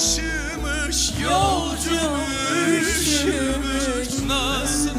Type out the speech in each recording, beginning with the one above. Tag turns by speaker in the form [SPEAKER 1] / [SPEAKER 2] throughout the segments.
[SPEAKER 1] üşümüş Yolcum üşümüş.
[SPEAKER 2] Nasıl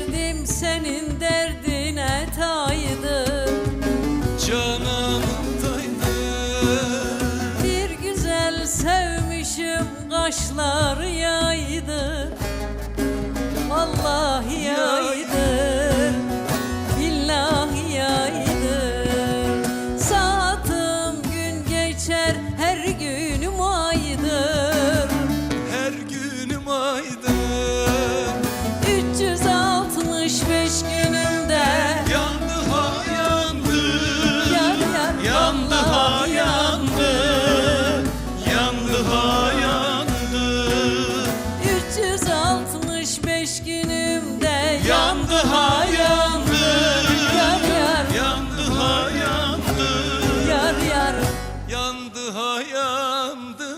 [SPEAKER 2] derdim senin derdine taydı.
[SPEAKER 1] Canım taydı.
[SPEAKER 2] Bir güzel sevmişim kaşlar yaydı. Allah yaydı, yaydı. gözümde
[SPEAKER 1] yandı ha yandı
[SPEAKER 2] Yar yar.
[SPEAKER 1] Yandı ha yandı
[SPEAKER 2] Yar yar.
[SPEAKER 1] Yandı ha yandı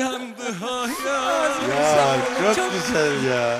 [SPEAKER 1] Yandı ha yandı
[SPEAKER 3] Ya çok güzel ya.